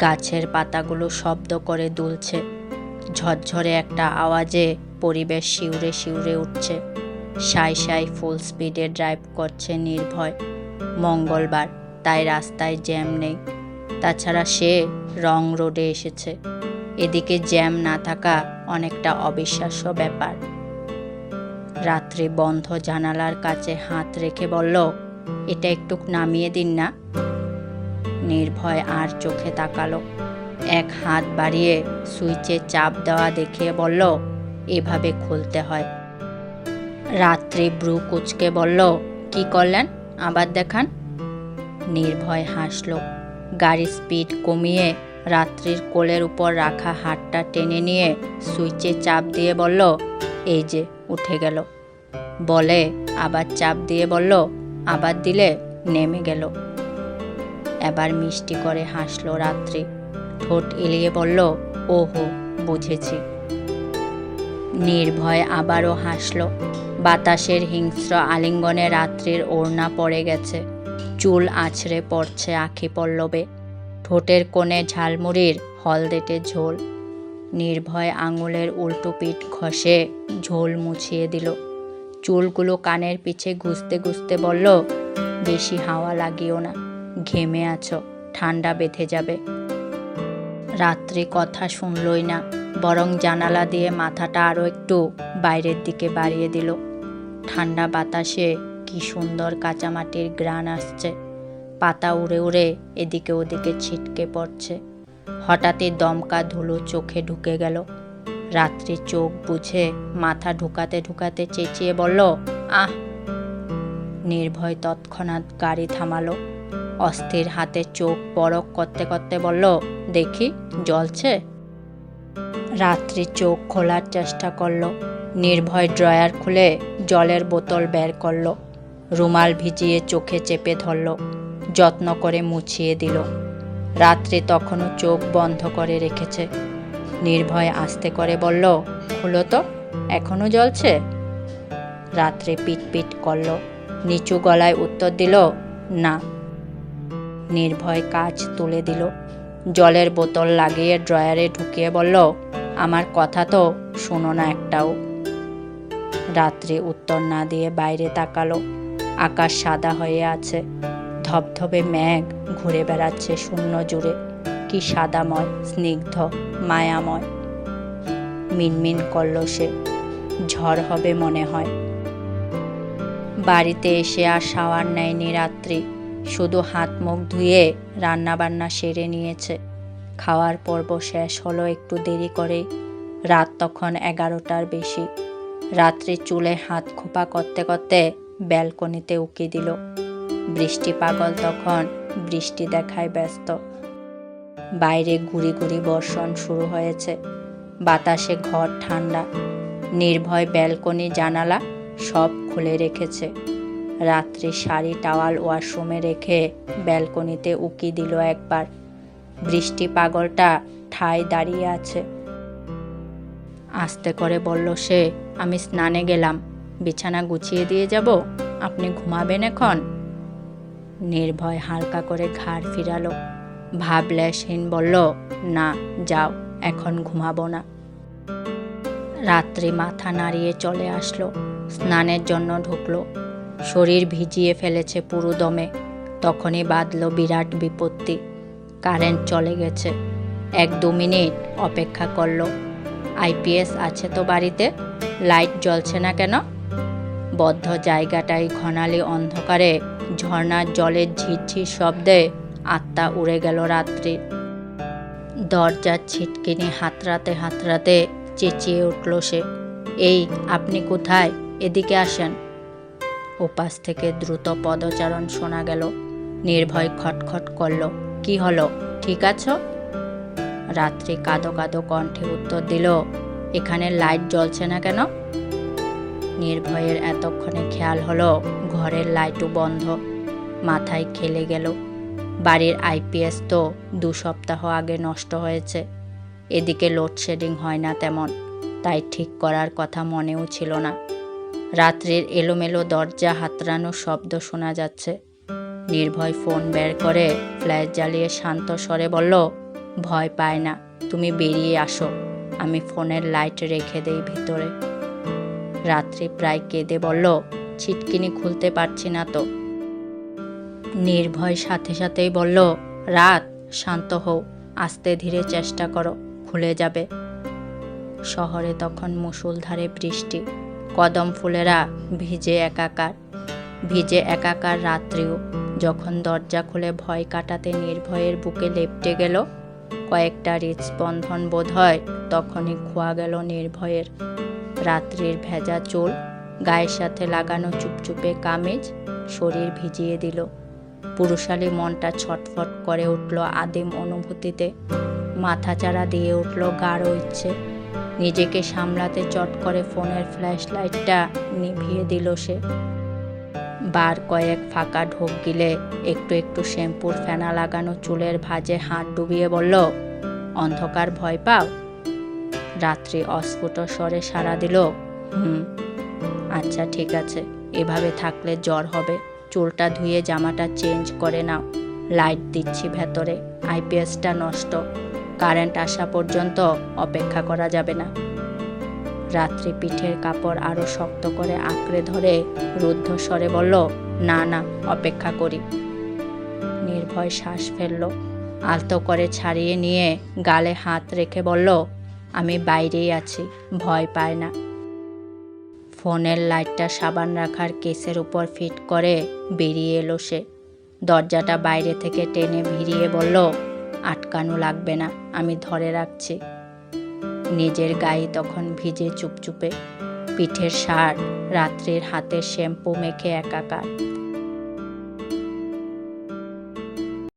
গাছের পাতাগুলো শব্দ করে দুলছে। ঝরঝরে একটা আওয়াজে পরিবেশ শিউরে শিউরে উঠছে। সাই সাই ফুল স্পিডে ড্রাইভ করছে নির্ভয়। মঙ্গলবার, তাই রাস্তায় জ্যাম নেই। তাছাড়া সে রং রোডে এসেছে। এদিকে জ্যাম না থাকা অনেকটা অবিশ্বাস্য ব্যাপার। রাত্রি বন্ধ জানালার কাছে হাত রেখে বলল, এটা একটু নামিয়ে দিন না? নির্ভয় আর চোখে তাকালো। এক হাত বাড়িয়ে সুইচে চাপ দেওয়া দেখিয়ে বলল, এভাবে খুলতে হয়। রাত্রি ব্রু কুচকে বলল, কি করলেন? আবার দেখান। নির্ভয় হাসল। গাড়ি স্পিড কমিয়ে রাত্রির কোলের উপর রাখা হাতটা টেনে নিয়ে সুইচে চাপ দিয়ে বলল, এই যে, উঠে গেল। বলে আবার চাপ দিয়ে বলল, আবার দিলে নেমে গেল। এবার মিষ্টি করে হাসলো রাত্রি। ঠোঁট এলিয়ে বলল, ওহো, বুঝেছি। নির্ভয় আবারও হাসলো। বাতাসের হিংস্র আলিঙ্গনে রাত্রির ওড়না পড়ে গেছে। চুল আছড়ে পড়ছে আখি পল্লবে। ঠোঁটের কোণে ঝালমুড়ির হলদেটে ঝোল। নির্ভয় আঙুলের উল্টো পিঠ ঘষে ঝোল মুছিয়ে দিল। চুলগুলো কানের পিছে ঘুষতে ঘুষতে বলল, বেশি হাওয়া লাগিও না। ঘেমে আছো ঠান্ডা বেঁধে যাবে। রাত্রি কথা শুনলই না, বরং জানালা দিয়ে মাথাটা আরও একটু বাইরের দিকে বাড়িয়ে দিল। ঠান্ডা বাতাসে কি সুন্দর কাঁচামাটির গ্রান আসছে। পাতা উড়ে উড়ে এদিকে ওদিকে ছিটকে পড়ছে। হঠাৎই দমকা ধুলো চোখে ঢুকে গেল। রাত্রি চোখ বুঝে মাথা ঢুকাতে ঢুকাতে চেঁচিয়ে বলল, আহ! নির্ভয় তৎক্ষণাৎ গাড়ি থামালো। অস্থির হাতে চোখ পরক করতে করতে বলল, দেখি, জ্বলছে? রাত্রি চোখ খোলার চেষ্টা করল। নির্ভয় ড্রয়ার খুলে জলের বোতল বের করল। রুমাল ভিজিয়ে চোখে চেপে ধরল। যত্ন করে মুছিয়ে দিল। রাত্রি তখনও চোখ বন্ধ করে রেখেছে। নির্ভয় আস্তে করে বলল খুলো তো, এখনও জ্বলছে? রাত্রে পিট পিট করল। নিচু গলায় উত্তর দিল, না। নির্ভয় কাজ তুলে দিল। জলের বোতল লাগিয়ে ড্রয়ারে ঢুকিয়ে বলল, আমার কথা তো শোনো না একটাও। রাত্রি উত্তর না দিয়ে বাইরে তাকালো। আকাশ সাদা হয়ে আছে। ধবধবে মেঘ ঘুরে বেড়াচ্ছে শূন্য জুড়ে কি সাদাময়, স্নিগ্ধ, মায়াময়। মিনমিন করল সে। ঝড় হবে মনে হয়। বাড়িতে এসে আর শাওয়ার নেয়নি রাত্রি। শুধু হাত মুখ ধুয়ে রান্নাবান্না সেরে নিয়েছে। খাওয়ার পর্ব শেষ হলো একটু দেরি করে রাত তখন এগারোটার বেশি। রাত্রি চুলে হাত খোপা করতে করতে ব্যালকনিতে উকি দিল। বৃষ্টি পাগল তখন বৃষ্টি দেখায় ব্যস্ত। বাইরে গুড়ি গুড়ি বর্ষণ শুরু হয়েছে। বাতাসে ঘর ঠান্ডা। নির্ভয় ব্যালকনি জানালা সব খুলে রেখেছে। রাত্রি শাড়ি টাওয়াল ওয়াশরুমে রেখে ব্যালকনিতে উকি দিল একবার। বৃষ্টি পাগলটা ঠায় দাঁড়িয়ে আছে। আস্তে করে বলল সে, আমি স্নানে গেলাম। বিছানা গুছিয়ে দিয়ে যাব? আপনি ঘুমাবেন এখন? নির্ভয় হালকা করে ঘাড় ফিরালো। ভাবলেশহীন বলল, না, যাও, এখন ঘুমাবো না। রাত্রি মাথা নাড়িয়ে চলে আসলো। স্নানের জন্য ঢুকলো। শরীর ভিজিয়ে ফেলেছে পুরো দমে। তখনই বাঁধলো বিরাট বিপত্তি। কারেন্ট চলে গেছে। এক দু মিনিট অপেক্ষা করল। আইপিএস আছে তো বাড়িতে? লাইট জ্বলছে না কেন? বদ্ধ জায়গাটায় ঘনালি অন্ধকারে ঝর্ণার জলের ঝিরঝির শব্দে আত্মা উড়ে গেল রাত্রি। দরজার ছিটকিনি হাতড়াতে হাতড়াতে চেঁচিয়ে উঠল সে। এই, আপনি কোথায়? এদিকে আসেন। ওপাশ থেকে দ্রুত পদচারণ শোনা গেল। নির্ভয় খটখট করল, কি হলো? ঠিক আছো? রাত্রি কাঁদো কাদো কণ্ঠে উত্তর দিল, এখানে লাইট জ্বলছে না কেন? নির্ভয়ের এতক্ষণে খেয়াল হলো, ঘরের লাইটও বন্ধ, মাথায় খেলে গেল। বাড়ির আইপিএস তো দু সপ্তাহ আগে নষ্ট হয়েছে, এদিকে লোডশেডিং হয় না তেমন, তাই ঠিক করার কথা মনেও ছিল না। রাত্রির এলোমেলো দরজা হাতড়ানোর শব্দ শোনা যাচ্ছে। নির্ভয় ফোন বের করে ফ্ল্যাশ জ্বালিয়ে শান্ত স্বরে বলল, ভয় পায় না, তুমি বেরিয়ে আসো। আমি ফোনের লাইট রেখে দেই ভিতরে। রাত্রি প্রায় কেঁদে বলল, ছিটকিনি খুলতে পারছি না তো। নির্ভয় সাথে সাথেই বলল, রাত, শান্ত হও, আস্তে ধীরে চেষ্টা করো, খুলে যাবে। শহরে তখন মুষলধারে বৃষ্টি। কদম ফুলেরা ভিজে একাকার। ভিজে একাকার রাত্রিও যখন দরজা খুলে ভয় কাটাতে নির্ভয়ের বুকে লেপটে গেল কয়েকটা হৃদস্পন্দন বোধ হয়, তখনই খোয়া গেল নির্ভয়ের। রাত্রির ভেজা চুল, গায়ের সাথে লাগানো চুপচুপে কামিজ, শরীর ভিজিয়ে দিল। পুরুষালী মনটা ছটফট করে উঠল আদিম অনুভূতিতে। মাথাচাড়া দিয়ে উঠল গাঢ় ইচ্ছে। নিজেকে সামলাতে চট করে ফোনের ফ্ল্যাশ লাইটটা নিভিয়ে দিল সে। বার কয়েক ফাঁকা ঢোক গিলে একটু একটু শ্যাম্পুর ফেনা লাগানো চুলের ভাঁজে হাত ডুবিয়ে বলল, অন্ধকার ভয় পাও? রাত্রি অস্ফুট স্বরে সাড়া দিল, হুম আচ্ছা ঠিক আছে, এভাবে থাকলে জ্বর হবে, চুলটা ধুয়ে জামাটা চেঞ্জ করে নাও, লাইট দিচ্ছি ভেতরে, আইপিএসটা নষ্ট। কারেন্ট আসা পর্যন্ত অপেক্ষা করা যাবে না। রাত্রি পিঠের কাপড় আরও শক্ত করে আঁকড়ে ধরে রুদ্ধ স্বরে বলল, না না, অপেক্ষা করি। নির্ভয় শ্বাস ফেলল, আলতো করে ছাড়িয়ে নিয়ে গালে হাত রেখে বলল, আমি বাইরেই আছি, ভয় পায় না। ফোনের লাইটটা সাবান রাখার কেসের উপর ফিট করে বেরিয়ে এলো সে। দরজাটা বাইরে থেকে টেনে ভিড়িয়ে বলল আটকানো লাগবে না, আমি ধরে রাখছি। নিজের গায়ে তখন ভিজে চুপচুপে, পিঠের সার রাত্রের হাতে শ্যাম্পু মেখে একাকার।